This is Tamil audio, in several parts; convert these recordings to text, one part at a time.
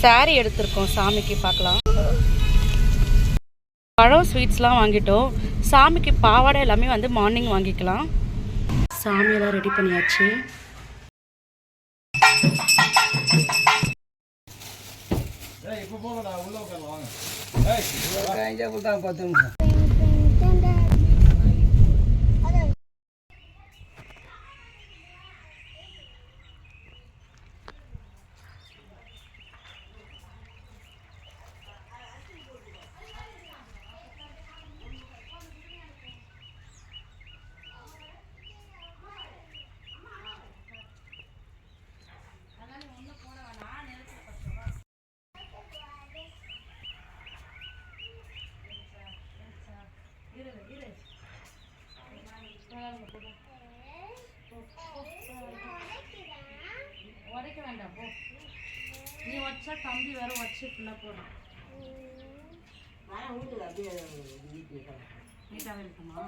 saree எடுத்திருக்கோம். சாமிக்கு பார்க்கலாம். பழம் ஸ்வீட்ஸ்லாம் வாங்கிட்டோம். சாமிக்கு பாவாடை எல்லாமே வந்து மார்னிங் வாங்கிக்கலாம். சாமியெல்லாம் ரெடி பண்ணியாச்சு. தான் பத்து நிமிஷம் உடைக்க வேண்டாம் போ. நீ வச்சா தம்பி வேற வச்சு ஃபுல்லாக போடும் நீட்டாகவே இருக்குமா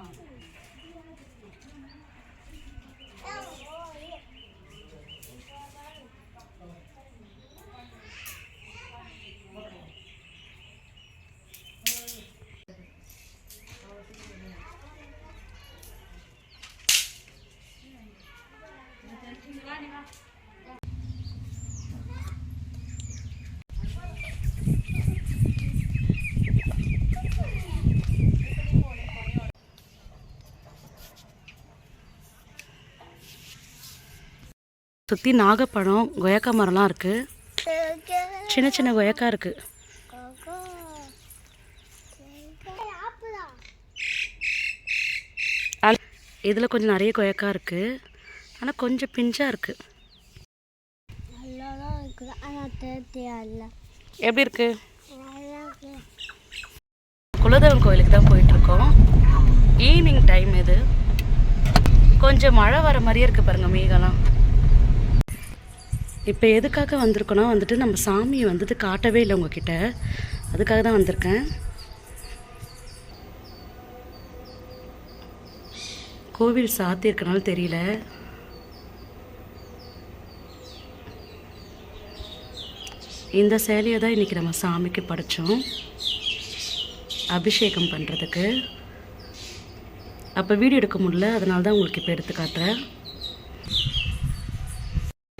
சுற்றி நாகப்பழம் கொயக்கா மரம்லாம் இருக்குது சின்ன சின்ன கொயக்கா இருக்குது இதில் கொஞ்சம் நிறைய கொயக்கா இருக்குது ஆனால் கொஞ்சம் பிஞ்சாக இருக்குது எப்படி இருக்குது இருக்கு? குலதெய்வம் கோயிலுக்கு தான் போயிட்டுருக்கோம் ஈவினிங் டைம் இது. கொஞ்சம் மழை வர மாதிரியே இருக்குது பாருங்கள் மேகலாம் இப்போ எதுக்காக வந்திருக்கோன்னா வந்துட்டு நம்ம சாமியை வந்துட்டு காட்டவே இல்லை உங்ககிட்ட. அதுக்காக தான் வந்திருக்கேன். கோவில் சாத்தியிருக்கனால தெரியல. இந்த சேலையை தான் இன்றைக்கி நம்ம சாமிக்கு படைத்தோம் அபிஷேகம் பண்ணுறதுக்கு அப்போ வீடியோ எடுக்க முடியல அதனால தான் உங்களுக்கு இப்போ எடுத்து காட்டுறேன்.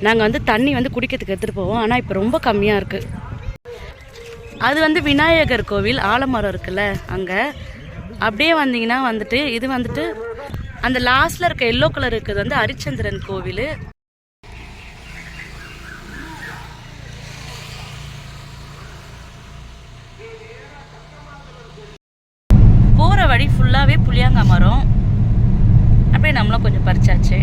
நாங்கள் வந்து தண்ணி வந்து குடிக்கிறதுக்கு எடுத்துகிட்டு போவோம். ஆனால் இப்போ ரொம்ப கம்மியாக இருக்குது அது வந்து விநாயகர் கோவில் ஆலமரம் இருக்குல்ல அங்கே. அப்படியே வந்தீங்கன்னா வந்துட்டு இது வந்துட்டு அந்த லாஸ்ட்டில் இருக்க எல்லோ கலர் இருக்கிறது வந்து ஹரிச்சந்திரன் கோவில். போகிற வழி ஃபுல்லாகவே புளியாங்க மரம். அப்படியே நம்மளும் கொஞ்சம் பறிச்சாச்சு.